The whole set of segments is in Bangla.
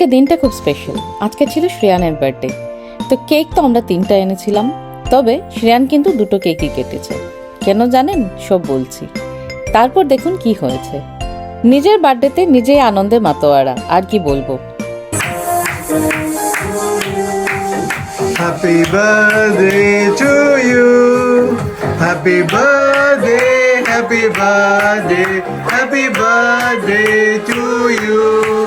আজকে দিনটা খুব স্পেশাল আজকে ছিল শ্রেয়ানের বার্থডে তো কেক তো আমরা তিনটা এনেছিলাম। তবে শ্রেয়ান কিন্তু দুটো কেকই কেটেছে। কেন জানেন? সব বলছি। তারপর দেখুন কি হয়েছে। নিজের বার্থডেতে নিজেই আনন্দে মাতোয়ারা। আর কি বলব? You.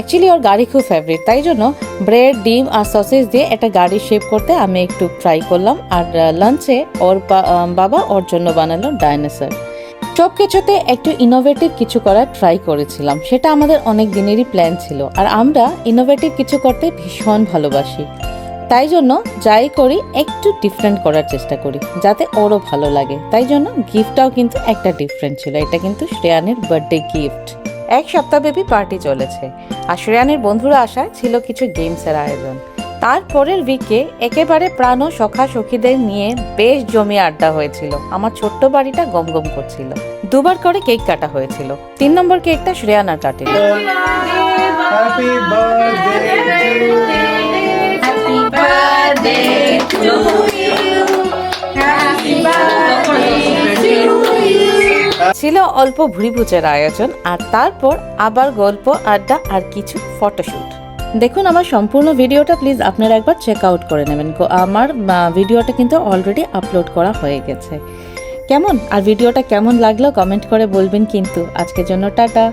অ্যাকচুয়ালি ওর গাড়ি খুব ফেভারিট তাই জন্য ব্রেড ডিম আর সসেস দিয়ে একটা গাড়ি শেপ করতে আমি একটু ট্রাই করলাম। আর লাঞ্চে ওর বাবা ওর জন্য বানালো ডাইনোসর সব কিছুতে একটু ইনোভেটিভ কিছু করার ট্রাই করেছিলাম। সেটা আমাদের অনেক দিনেরই প্ল্যান ছিল। আর আমরা ইনোভেটিভ কিছু করতে ভীষণ ভালোবাসি। তাই জন্য যাই করি, একটু ডিফারেন্ট করার চেষ্টা করি, যাতে ওরও ভালো লাগে। তাই জন্য গিফটটাও কিন্তু একটা ডিফারেন্ট ছিল। এটা কিন্তু শ্রেয়ানের বার্থডে গিফট এক সপ্তাহব্যাপী পার্টি চলেছে। আর বন্ধুরা আসায় ছিল কিছু গেমসের আয়োজন। তারপরের উইকে একেবারে প্রাণ সখা সখীদের নিয়ে বেশ জমি আড্ডা হয়েছিল। আমার ছোট্ট বাড়িটা গম গম করছিল। দুবার করে কেক কাটা হয়েছিল। তিন নম্বর কেকটা শ্রেয়ানার কাটে। ছিল অল্প ভুড়িভুজের আয়োজন, আর তারপর আবার গল্প, আড্ডা আর কিছু ফটোশুট। দেখুন আমার সম্পূর্ণ ভিডিওটা, প্লিজ আপনারা একবার চেক আউট করে নেবেন। আমার ভিডিওটা কিন্তু অলরেডি আপলোড করা হয়ে গেছে। কেমন? আর ভিডিওটা কেমন লাগল? কমেন্ট করে বলবেন কিন্তু। আজকের জন্য টাটা।